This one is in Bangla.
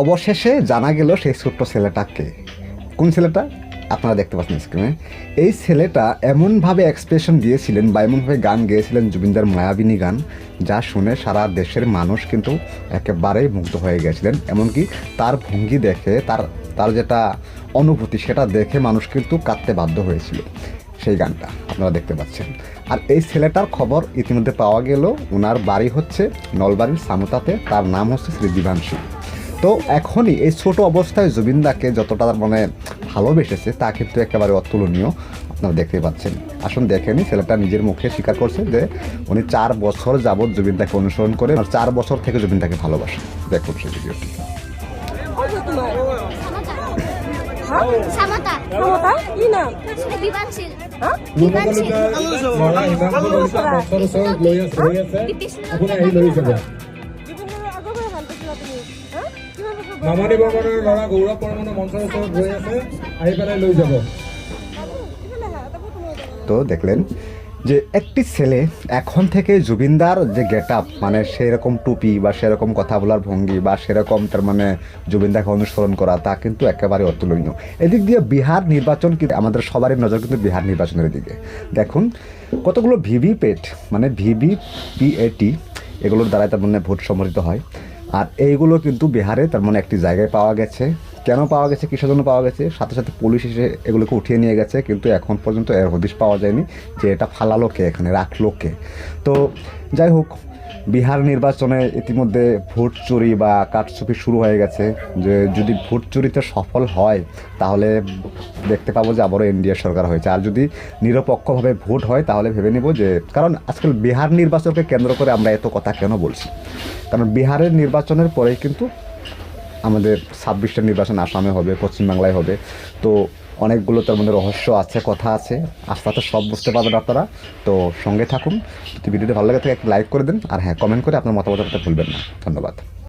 অবশেষে জানা গেল সেই ছোট্ট ছেলেটাকে কোন ছেলেটা? আপনারা দেখতে পাচ্ছেন স্ক্রিনে এই ছেলেটা এমনভাবে এক্সপ্রেশন দিয়েছিলেন বা এমনভাবে গান গেয়েছিলেন জুবিনদার মায়াবিনী গান, যা শুনে সারা দেশের মানুষ কিন্তু একেবারেই মুগ্ধ হয়ে গেছিলেন। এমনকি তার ভঙ্গি দেখে, তার তার যেটা অনুভূতি, সেটা দেখে মানুষ কিন্তু কাঁদতে বাধ্য হয়েছিল সেই গানটা। আপনারা দেখতে পাচ্ছেন। আর এই ছেলেটার খবর ইতিমধ্যে পাওয়া গেল ওনার বাড়ি হচ্ছে নলবাড়ির সামুতাতে, তার নাম হচ্ছে শ্রী দিবাংশু তো এখনই এই ছোট অবস্থায় জুবিনদাকে যতটা মানে ভালোবেসেছে তা কিন্তু একেবারে অতুলনীয়। আপনারা দেখতে পাচ্ছেন। আসুন দেখেনি ছেলেটা নিজের মুখে স্বীকার করছে যে উনি চার বছর যাবৎ জুবিনদাকে অনুসরণ করে আর চার বছর থেকে জুবিনদাকে ভালোবাসে। দেখুন সেই ভিডিওটি। সামাতা। ক্ষমতা কি নাম? বিমানশীল হা? বিমানশীল ল'ৰা ইমান বছৰ ওচৰত লৈ আছে ৰৈ আছে আপুনি আহি লৈ যাব মামণি বৰ্মনৰ ল'ৰা গৌৰৱ বৰ্মনৰ মঞ্চৰ ওচৰত ৰৈ আছে, আহি পেলাই লৈ যাবে। তো দেখলেন যে একটি ছেলে এখন থেকে জুবিনদার যে গেট আপ মানে সেরকম টুপি বা সেরকম কথা বলার ভঙ্গি বা সেরকম তার মানে জুবিনদাকে অনুসরণ করা, তা কিন্তু একেবারে অতুলনীয়। এদিক দিয়ে বিহার নির্বাচন কিন্তু আমাদের সবারই নজর কিন্তু বিহার নির্বাচনের দিকে। দেখুন, কতগুলো ভিভি পেট মানে ভিভি পিএটি এগুলোর দ্বারাই তার মানে ভোট সমর্থিত হয়। আর এইগুলো কিন্তু বিহারে তার মানে একটি জায়গায় পাওয়া গেছে। কেন পাওয়া গেছে? কিসের জন্য পাওয়া গেছে? সাথে সাথে পুলিশ এসে এগুলোকে উঠিয়ে নিয়ে গেছে, কিন্তু এখন পর্যন্ত এর হদিশ পাওয়া যায়নি যে এটা ফালালো কে, এখানে রাখল কে। তো যাই হোক বিহার নির্বাচনে ইতিমধ্যে ভোট চুরি বা কারচুপি শুরু হয়ে গেছে। যে যদি ভোট চুরিতে সফল হয়, তাহলে দেখতে পাবো যে আবারও এনডিএ সরকার হয়েছে। আর যদি নিরপেক্ষভাবে ভোট হয়, তাহলে ভেবে নেব যে, কারণ আজকাল বিহার নির্বাচনকে কেন্দ্র করে আমরা এত কথা কেন বলছি? কারণ বিহারের নির্বাচনের পরেই কিন্তু আমাদের ছাব্বিশটা নির্বাচন আসামে হবে, পশ্চিমবাংলায় হবে। তো অনেকগুলো তার মধ্যে রহস্য আছে, কথা আছে। আস্তে আস্তে সব বুঝতে পারবেন আপনারা। তো সঙ্গে থাকুন। যদি ভিডিওটি ভালো লাগে থাকে, একটা লাইক করে দিন। আর হ্যাঁ কমেন্ট করে আপনার মতামত ভুলবেন না। ধন্যবাদ।